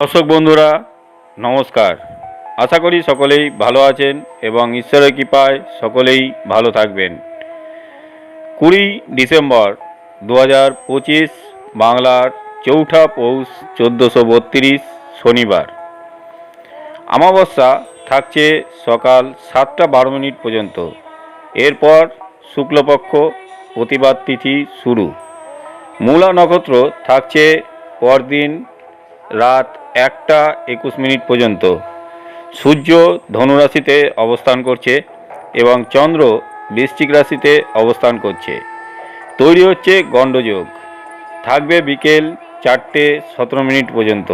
দর্শক বন্ধুরা, নমস্কার। আশা করি সকলেই ভালো আছেন এবং ঈশ্বরের কৃপায় সকলেই ভালো থাকবেন। কুড়ি ডিসেম্বর দু হাজার পঁচিশ, বাংলার চৌঠা পৌষ চোদ্দোশো বত্রিশ, শনিবার। অমাবস্যা থাকছে সকাল সাতটা বারো মিনিট পর্যন্ত। এরপর শুক্লপক্ষ প্রতিবাদ তিথি শুরু। মূলা নক্ষত্র থাকছে পরদিন রাত একটা একুশ মিনিট পর্যন্ত। সূর্য ধনুরাশিতে অবস্থান করছে এবং চন্দ্র বৃশ্চিক রাশিতে অবস্থান করছে। তৈরি হচ্ছে গণ্ডযোগ। থাকবে বিকেল চারটে সতেরো মিনিট পর্যন্ত।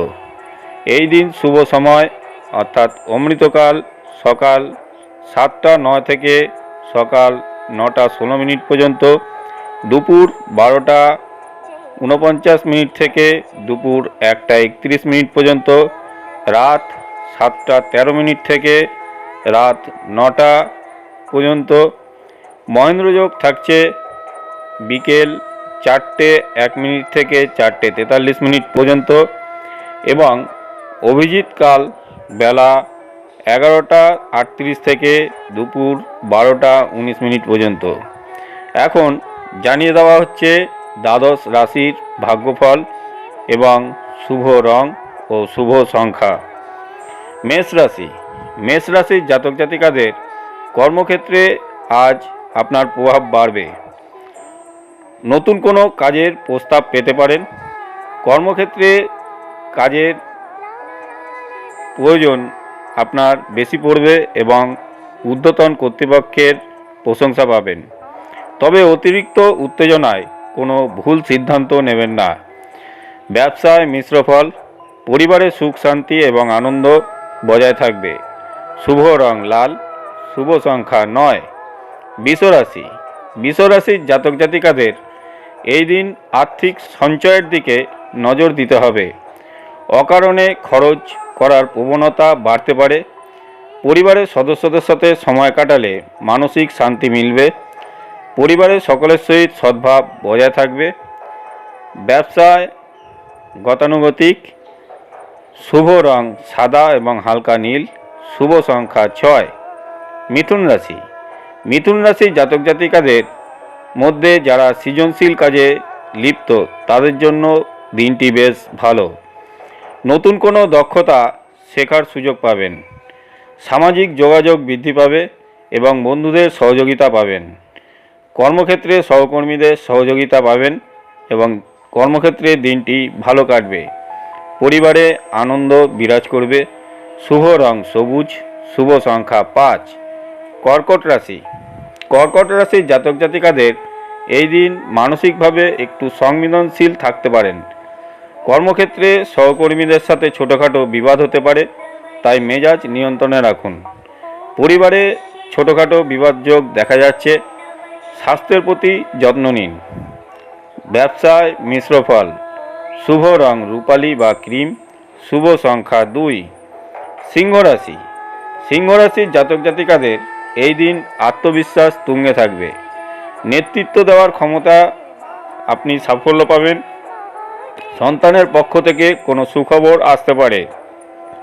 এই দিন শুভ সময়, অর্থাৎ অমৃতকাল সকাল সাতটা, নয় থেকে সকাল নটা, ষোলো মিনিট পর্যন্ত। দুপুর বারোটা উনপঞ্চাশ মিনিট থেকে দুপুর একটা একত্রিশ মিনিট পর্যন্ত, রাত সাতটা তেরো মিনিট থেকে রাত নটা পর্যন্ত। মহেন্দ্রযোগ থাকছে বিকেল চারটে এক মিনিট থেকে চারটে তেতাল্লিশ মিনিট পর্যন্ত এবং অভিজিৎ কাল বেলা এগারোটা আটত্রিশ থেকে দুপুর বারোটা উনিশ মিনিট পর্যন্ত। এখন জানিয়ে দেওয়া হচ্ছে দ্বাদশ রাশির ভাগ্যফল এবং শুভ রং ও শুভ সংখ্যা। মেষ রাশি। মেষ রাশির জাতক জাতিকাদের কর্মক্ষেত্রে আজ আপনার প্রভাব বাড়বে। নতুন কোনো কাজের প্রস্তাব পেতে পারেন। কর্মক্ষেত্রে কাজের প্রয়োজন আপনার বেশি পড়বে এবং ঊর্ধ্বতন কর্তৃপক্ষের প্রশংসা পাবেন। তবে অতিরিক্ত উত্তেজনায় কোনো ভুল সিদ্ধান্ত নেবেন না। ব্যবসায় মিশ্র ফল, পরিবারে সুখ, শান্তি এবং আনন্দ বজায় থাকবে। শুভ রং লাল, শুভ সংখ্যা নয়। বিশ্বরাশি। বিশ্বরাশির জাতক জাতিকাদের এই দিন আর্থিক সঞ্চয়ের দিকে নজর দিতে হবে। অকারণে খরচ করার প্রবণতা বাড়তে পারে। পরিবারের সদস্যদের সাথে সময় কাটালে মানসিক শান্তি মিলবে। পরিবারের সকলের সহিত সদ্ভাব বজায় থাকবে। ব্যবসায় গতানুগতিক, শুভ রং সাদা এবং হালকা নীল, শুভ সংখ্যা ছয়। মিথুন রাশি। মিথুন রাশি জাতক জাতিকাদের মধ্যে যারা সৃজনশীল কাজে লিপ্ত, তাদের জন্য দিনটি বেশ ভালো। নতুন কোনো দক্ষতা শেখার সুযোগ পাবেন। সামাজিক যোগাযোগ বৃদ্ধি পাবে এবং বন্ধুদের সহযোগিতা পাবেন। কর্মক্ষেত্রে সহকর্মীদের সহযোগিতা পাবেন এবং কর্মক্ষেত্রে দিনটি ভালো কাটবে। পরিবারে আনন্দ বিরাজ করবে। শুভ রং সবুজ, শুভ সংখ্যা পাঁচ। কর্কট রাশি। কর্কট রাশির জাতক জাতিকাদের এই দিন মানসিকভাবে একটু সংবেদনশীল থাকতে পারেন। কর্মক্ষেত্রে সহকর্মীদের সাথে ছোটোখাটো বিবাদ হতে পারে, তাই মেজাজ নিয়ন্ত্রণে রাখুন। পরিবারে ছোটোখাটো বিবাদযোগ দেখা যাচ্ছে স্বাস্থ্যের প্রতি যত্ন নিন। ব্যবসায় মিশ্র ফল, শুভ রং রূপালি বা ক্রিম, শুভ সংখ্যা দুই। সিংহ রাশি। সিংহ রাশির জাতক জাতিকাদের এই দিন আত্মবিশ্বাস তুঙ্গে থাকবে। নেতৃত্ব দেওয়ার ক্ষমতা আপনি সাফল্য পাবেন। সন্তানের পক্ষ থেকে কোনো সুখবর আসতে পারে।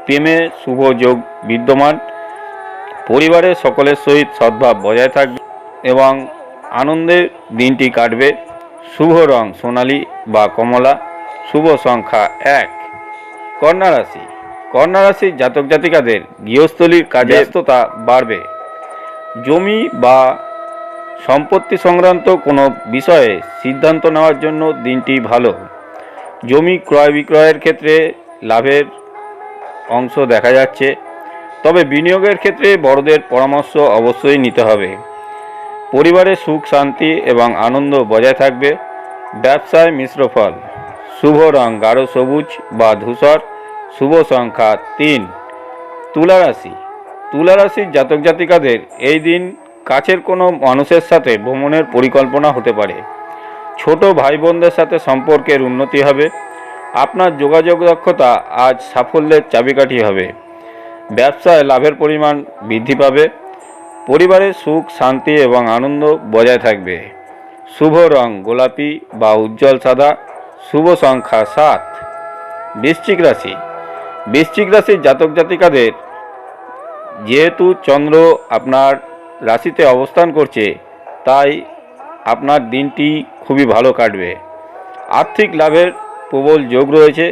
প্রেমে শুভ যোগ বিদ্যমান। পরিবারের সকলের সহিত সদ্ভাব বজায় থাকবে এবং আনন্দের দিনটি কাটবে। শুভ রং সোনালি বা কমলা শুভ সংখ্যা এক। কন্যা রাশি। কন্যা রাশির জাতক জাতিকাদের গৃহস্থলীর কাজে ব্যস্ততা বাড়বে। জমি বা সম্পত্তি সংক্রান্ত কোনো বিষয়ে সিদ্ধান্ত নেওয়ার জন্য দিনটি ভালো। জমি ক্রয় বিক্রয়ের ক্ষেত্রে লাভের অংশ দেখা যাচ্ছে। তবে বিনিয়োগের ক্ষেত্রে বড়দের পরামর্শ অবশ্যই নিতে হবে। পরিবারে সুখ, শান্তি এবং আনন্দ বজায় থাকবে। ব্যবসায় মিশ্র ফল। শুভ রং গাঢ় সবুজ বা ধূসর। শুভ সংখ্যা তিন। তুলা রাশি। তুলা রাশির জাতক জাতিকাদের এই দিন কাছের কোনো মানুষের সাথে ভ্রমণের পরিকল্পনা হতে পারে। ছোট ভাই বোনদের সাথে সম্পর্কের উন্নতি হবে। আপনার যোগাযোগ দক্ষতা আজ সাফল্যের চাবিকাঠি হবে। ব্যবসায় লাভের পরিমাণ বৃদ্ধি পাবে। পরিবারের সুখ, শান্তি এবং আনন্দ বজায় থাকবে। শুভ রং, গোলাপি বা উজ্জ্বল সাদা, শুভ সংখ্যা সাত। বৃশ্চিক রাশি। বৃশ্চিক রাশির জাতক জাতিকাদের, যেহেতু চন্দ্র আপনার রাশিতে অবস্থান করছে, তাই আপনার দিনটি খুবই ভালো কাটবে। আর্থিক লাভের প্রবল যোগ রয়েছে।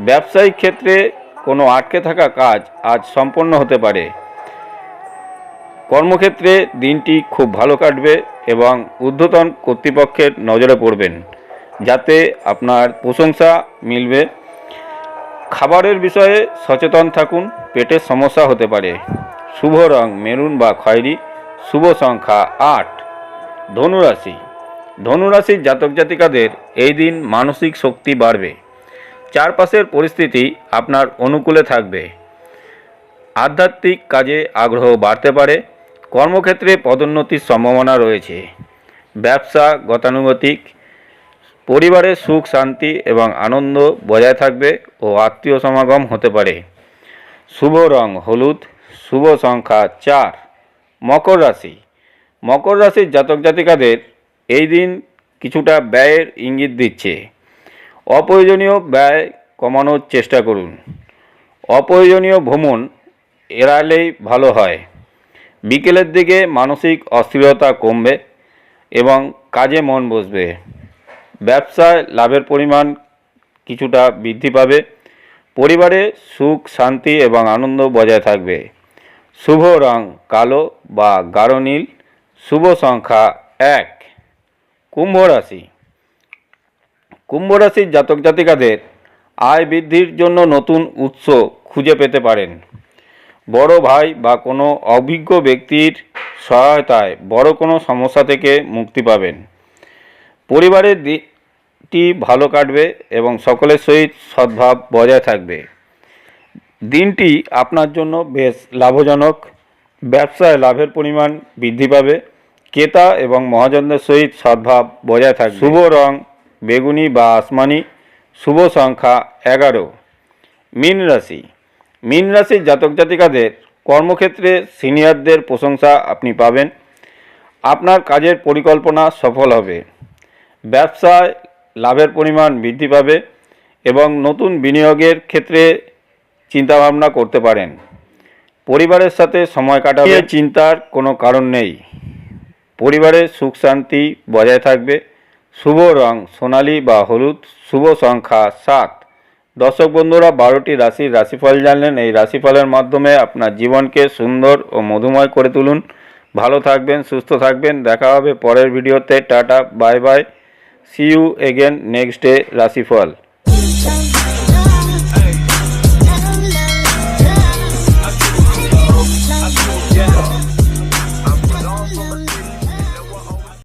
ব্যবসায়িক ক্ষেত্রে কোনো আটকে থাকা কাজ আজ সম্পন্ন হতে পারে। কর্মক্ষেত্রে দিনটি খুব ভালো কাটবে এবং ঊর্ধ্বতন কর্তৃপক্ষের নজরে পড়বেন, যাতে আপনার প্রশংসা মিলবে। খাবারের বিষয়ে সচেতন থাকুন, পেটের সমস্যা হতে পারে। শুভ রং মেরুন বা খয়েরি, শুভ সংখ্যা আট। ধনুরাশি। ধনুরাশির জাতক জাতিকাদের এই দিন মানসিক শক্তি বাড়বে। চারপাশের পরিস্থিতি আপনার অনুকূলে থাকবে। আধ্যাত্মিক কাজে আগ্রহ বাড়তে পারে। কর্মক্ষেত্রে পদোন্নতির সম্ভাবনা রয়েছে। ব্যবসা গতানুগতিক পরিবারের সুখ, শান্তি এবং আনন্দ বজায় থাকবে ও আত্মীয় সমাগম হতে পারে। শুভ রং হলুদ, শুভ সংখ্যা চার, মকর রাশি। মকর রাশির জাতক জাতিকাদের এই দিন কিছুটা ব্যয়ের ইঙ্গিত দিচ্ছে। অপ্রয়োজনীয় ব্যয় কমানোর চেষ্টা করুন। অপ্রয়োজনীয় ভ্রমণ এড়ালেই ভালো হয়। বিকেলের দিকে মানসিক অস্থিরতা কমবে এবং কাজে মন বসবে। ব্যবসায় লাভের পরিমাণ কিছুটা বৃদ্ধি পাবে। পরিবারে সুখ, শান্তি এবং আনন্দ বজায় থাকবে। শুভ রং কালো বা গাঢ় নীল, শুভ সংখ্যা এক। কুম্ভ রাশি। কুম্ভ রাশির জাতক জাতিকাদের আয় বৃদ্ধির জন্য নতুন উৎস খুঁজে পেতে পারেন। বড় ভাই বা কোনো অভিজ্ঞ ব্যক্তির সহায়তায় বড় কোনো সমস্যা থেকে মুক্তি পাবেন। পরিবারের দিনটি ভালো কাটবে এবং সকলের সহিত সদ্ভাব বজায় থাকবে। দিনটি আপনার জন্য বেশ লাভজনক। ব্যবসায় লাভের পরিমাণ বৃদ্ধি পাবে। ক্রেতা এবং মহাজনদের সহিত সদ্ভাব বজায় থাকবে। শুভ রং, বেগুনি বা আসমানি, শুভ সংখ্যা এগারো। মীন রাশি। মীন রাশির জাতক জাতিকাদের কর্মক্ষেত্রে সিনিয়রদের প্রশংসা আপনি পাবেন। আপনার কাজের পরিকল্পনা সফল হবে। ব্যবসায় লাভের পরিমাণ বৃদ্ধি পাবে এবং নতুন বিনিয়োগের ক্ষেত্রে চিন্তাভাবনা করতে পারেন। পরিবারের সাথে সময় কাটাবে। চিন্তার কোনো কারণ নেই। পরিবারের সুখ শান্তি বজায় থাকবে। শুভ রং সোনালী বা হলুদ, শুভ সংখ্যা সাত। দর্শক বন্ধুরা, বারোটি রাশির রাশিফল জানলেন। এই রাশিফলের মাধ্যমে আপনার জীবনকে সুন্দর ও মধুময় করে তুলুন। ভালো থাকবেন, সুস্থ থাকবেন। দেখা হবে পরের ভিডিওতে। Tata, bye bye. See you again next day রাশিফল।